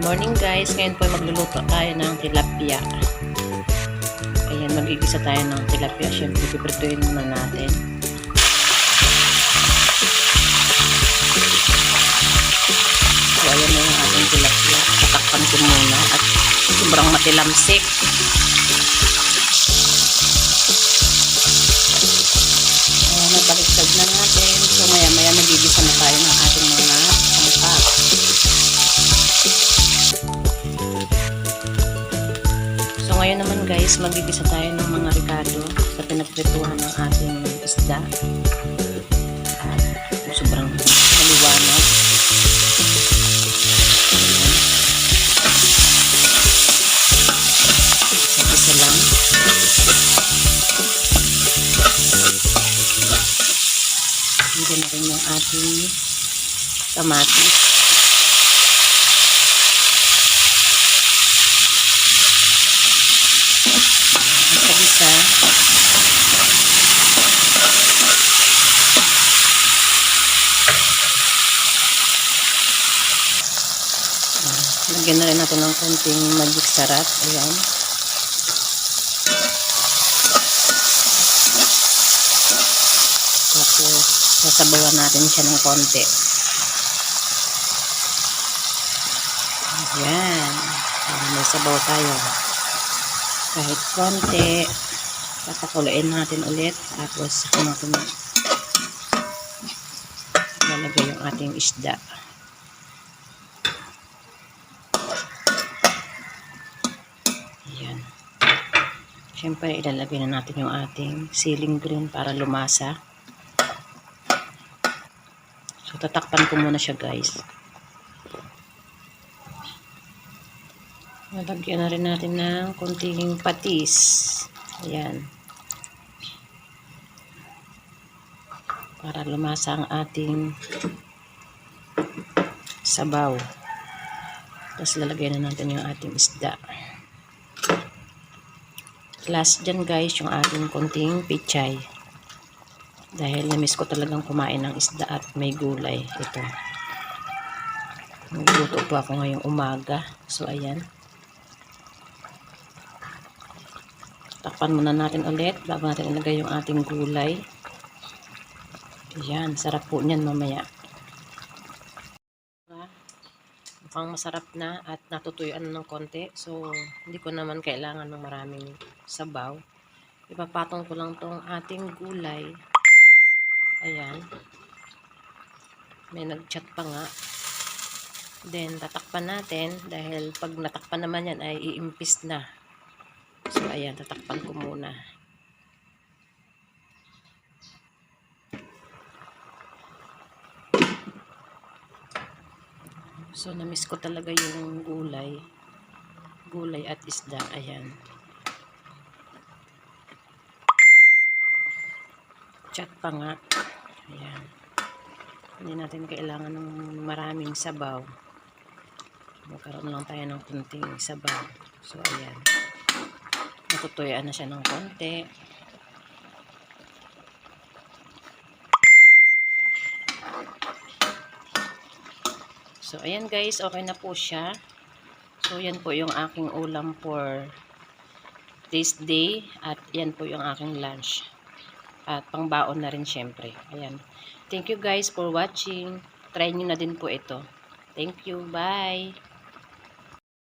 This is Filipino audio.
morning guys, ngayon po ay magluluto tayo ng tilapia. Ayan, magigisa tayo ng tilapia. Siyempre, piprituin muna natin. So, ayan na yung ating tilapia. Tatakpan ko muna at sobrang matilamsik. Guys, magigisa tayo ng mga ricado sa pinagprituhan ng ating isda. Sobrang maliwanag. Ayan. Isa lang. Hindi na rin yung ating kamatis. Isa-isa. Ah, Lagyan na rin natin ng konting magic sarap. Ayan. Tapos, sasabawan natin siya ng konti. Ayan. May sabaw tayo kahit konti papakuluin natin ulit tapos saka natin lalagay yung ating isda ayan syempre ilalagay na natin yung ating ceiling green para lumasa so tatakpan ko muna siya guys Nalagyan na rin natin ng konting patis. Ayan. Para lumasa ang ating sabaw. Tapos lalagyan na natin yung ating isda. Last dyan guys, yung ating konting pichay. Dahil namiss ko talagang kumain ng isda at may gulay. Ito. Nagluto po ako ngayong umaga. So, ayan. Takpan muna natin ulit bago natin ilagay yung ating gulay. Ayan, sarap po niyan mamaya. Mukhang masarap na at natutuyuan na ng konti. So, hindi ko naman kailangan ng maraming sabaw. Ipapatong ko lang tong ating gulay. Ayan. May nag-chat pa nga. Then, tatakpan natin dahil pag natakpan naman yan ay iimpis na. So, ayan, tatakpan ko muna. So, namiss ko talaga yung gulay. Gulay at isda. Ayan. Chat pa nga. Ayan. Hindi natin kailangan ng maraming sabaw. Magkaroon lang tayo ng kunting sabaw. So, ayan natutuyaan na siya ng konti. So, ayan guys, okay na po siya. So, yan po yung aking ulam for this day. At yan po yung aking lunch. At pangbaon na rin syempre. Ayan. Thank you guys for watching. Try nyo na din po ito. Thank you. Bye.